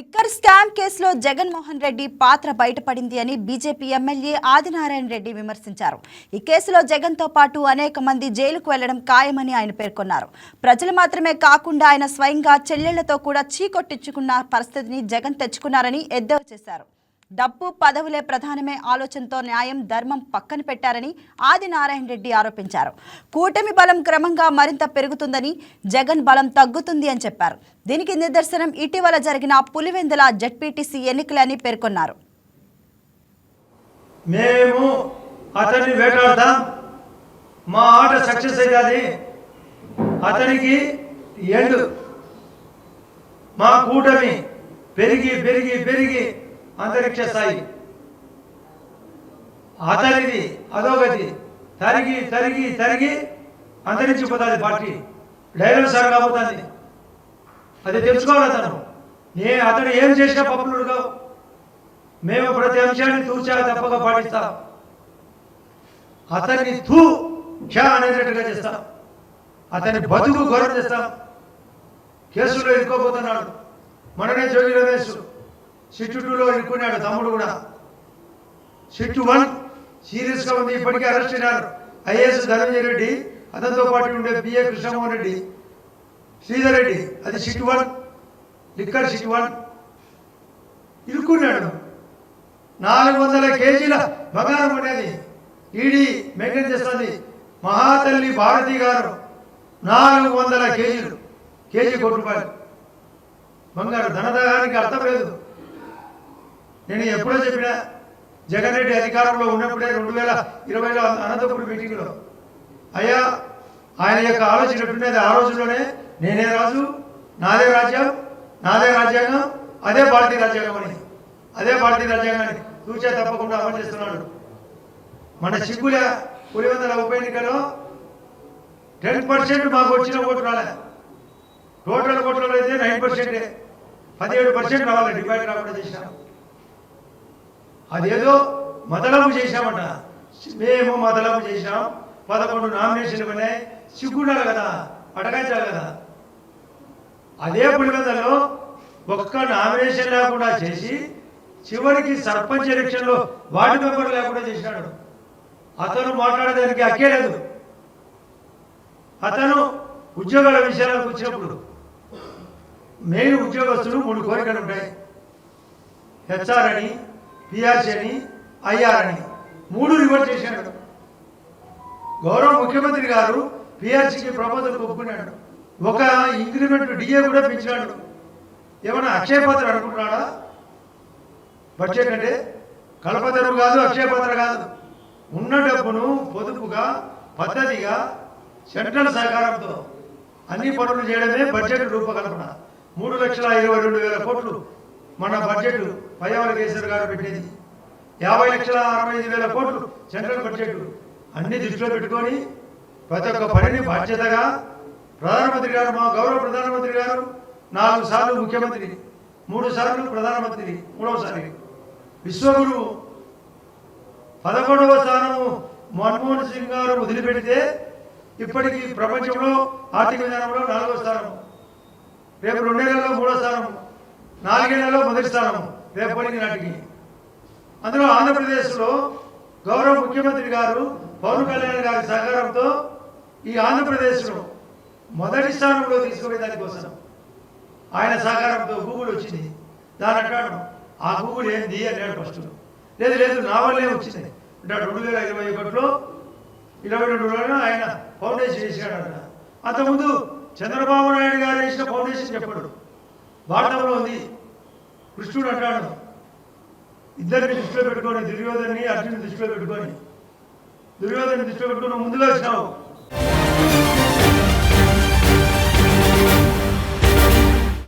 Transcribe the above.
Liquor scam కేసులో జగన్మోహన్ రెడ్డి పాత్ర బయటపడింది అని బీజేపీ ఎమ్మెల్యే ఆదినారాయణ రెడ్డి విమర్శించారు. ఈ కేసులో జగన్తో పాటు అనేక మంది జైలుకు వెళ్ళడం ఖాయమని ఆయన పేర్కొన్నారు. ప్రజలు మాత్రమే కాకుండా ఆయన స్వయంగా చెల్లెళ్ళతో కూడా చీకొట్టించుకున్న పరిస్థితిని జగన్ తెచ్చుకున్నారని ఎద్దేవా చేశారు. డబ్బు పదవులే ప్రధానమే ఆలోచనతో న్యాయం ధర్మం పక్కన పెట్టారని ఆదినారాయణ రెడ్డి ఆరోపించారు. కూటమి బలం క్రమంగా మరింత పెరుగుతుందని జగన్ బలం తగ్గుతుంది అని చెప్పారు. దీనికి నిదర్శనం ఇటీవల జరిగిన పులివెందుల జడ్పీటీసీ ఎన్నికలని పేర్కొన్నారు. మేము అతన్ని వేటాడతాం. మా ఆట సక్సెస్ అయ్యాలి అతనికి ఎండు. మా కూటమి పెరిగి పెరిగి పెరిగి అంతరిక్ష స్థాయి అతనిది అధోగతి తరిగి తరిగి తరిగి అంతరించిపోతుంది పార్టీ. డైలాగ్ సార్ కాబోతుంది. అది తెలుసుకోవాలి అతను. నే అతడు ఏం చేసినా పప్పులు కావు. మేము ప్రతి అంశాన్ని తూచా తప్పక పాటిస్తాం. అతన్ని తూ క్షా అనేటట్టుగా చేస్తాం. అతని బతుకు గౌరవం చేస్తాం. కేసులో పోతున్నాడు మననే జోగి రమేష్. సిట్టు టూలో ఇరుక్కున్నాడు తమ్ముడు కూడా. సిట్టు వన్ సీరియస్గా ఉంది ఇప్పటికే అరెస్ట్ అయినారు ఐఏఎస్ ధనంజయ రెడ్డి అతనితో పాటు ఉండే బిఏ కృష్ణమోహన్ రెడ్డి. శ్రీధర్ రెడ్డి అది SIT one liquor SIT one. ఇరుక్కున్నాడు. నాలుగు వందల కేజీల బంగారం అనేది ఈడీ మెయింటైన్ చేస్తుంది. మహాతల్లి భారతి గారు నాలుగు వందల కేజీలు. కేజీ కోటి రూపాయలు. బంగారు ధనదానికి అర్థం లేదు. నేను ఎప్పుడో చెప్పినా జగన్ రెడ్డి అధికారంలో ఉన్నప్పుడే రెండు వేల ఇరవైలో అనంతపురం మీటింగ్లో. అయ్యా ఆయన యొక్క ఆలోచన ఎట్టున్నది ఆ రోజుల్లోనే నేనే రాజు నాదే రాజ్యం నాదే రాజ్యాంగం అదే భారతీయ రాజ్యాంగం అని. అదే భారతీయ రాజ్యాంగాన్ని తూచా తప్పకుండా అమలు చేస్తున్నాడు. మన సిగ్గుల పులివెందుల ఉప ఎన్నికలో టెన్ పర్సెంట్ మాకు వచ్చిన ఓటు రాలే. టోటల్ ఓట్లలో అయితే నైన్ పర్సెంటే. పదిహేడు పర్సెంట్ రావాలి డివైడ్ రాకుండా చేసినాం. అదేదో మదలము చేశామట. మేము మదలము చేశాం. పదకొండు నామినేషన్లు ఉన్నాయి సిగ్గుండాలి కదా అడగాల్చాలి కదా. అదే పులివెందులలో ఒక్క నామినేషన్ లేకుండా చేసి చివరికి సర్పంచ్ ఎలక్షన్లో వార్డు మెంబర్ లేకుండా చేసినాడు అతను మాట్లాడేదానికి అక్కే లేదు. అతను ఉద్యోగాల విషయాలకు వచ్చినప్పుడు మెయిన్ ఉద్యోగస్తులు మూడు కోరికలు ఉంటాయి. హెచ్ఆర్ అని పిఆర్సీ అని ఐఆర్ అని. మూడు రివర్స్ చేశాడు. గౌరవ ముఖ్యమంత్రి గారు పిఆర్సీకి ప్రమోదం ఒప్పుకున్నాడు. ఒక ఇంక్రిమెంట్ డిఏ కూడా పెంచాడు. ఏమైనా అక్షయపాత్ర అనుకుంటున్నాడా? బడ్జెట్ అంటే కలపతరు కాదు అక్షయపాత్ర కాదు. ఉన్న డబ్బును పొదుపుగా పద్ధతిగా సెంట్రల్ సహకారంతో అన్ని పనులు చేయడమే బడ్జెట్ రూపకల్పన. మూడు లక్షల ఇరవై రెండు వేల కోట్లు మన బడ్జెట్ పయ్యావల కేసీఆర్ గారు పెట్టేది. యాభై లక్షల అరవై ఐదు వేల కోట్లు సెంట్రల్ బడ్జెట్ అన్ని దృష్టిలో పెట్టుకొని ప్రతి ఒక్క పనిని బాధ్యతగా ప్రధానమంత్రి గారు మా గౌరవ ప్రధానమంత్రి గారు నాలుగు సార్లు ముఖ్యమంత్రి మూడు సార్లు ప్రధానమంత్రి మూడవసారి విశ్వగురు పదకొండవ స్థానము మన్మోహన్ సింగ్ గారు వదిలిపెడితే ఇప్పటికీ ప్రపంచంలో ఆర్థిక విధానంలో నాలుగో స్థానం రేపు రెండేళ్ళలో మూడో స్థానం నాలుగేళ్ళలో మొదటి స్థానం రేపటి నాటికి. అందులో ఆంధ్రప్రదేశ్లో గౌరవ ముఖ్యమంత్రి గారు పవన్ కళ్యాణ్ గారి సహకారంతో ఈ ఆంధ్రప్రదేశ్లో మొదటి స్థానంలో తీసుకునే దానికోసం ఆయన సహకారంతో గూగుల్ వచ్చింది. దాని అంటాడు ఆ గూగుల్ ఏంది అన్నాడు ఫస్ట్. లేదు లేదు నా వల్లే వచ్చింది. అంటే రెండు వేల ఇరవై ఒకటిలో ఇరవై రెండులో ఆయన ఫౌండేషన్ చేశాడు అంట అంతకుముందు చంద్రబాబు నాయుడు గారు వేసిన ఫౌండేషన్ చెప్పాడు. భారతంలో ఉంది. కృష్ణుడు అంటాడు. ఇద్దరిని దృష్టిలో పెట్టుకొని దుర్యోధని అర్జునుని దృష్టిలో పెట్టుకొని దుర్యోధని దృష్టిలో పెట్టుకొని ముందుగా వచ్చినావు.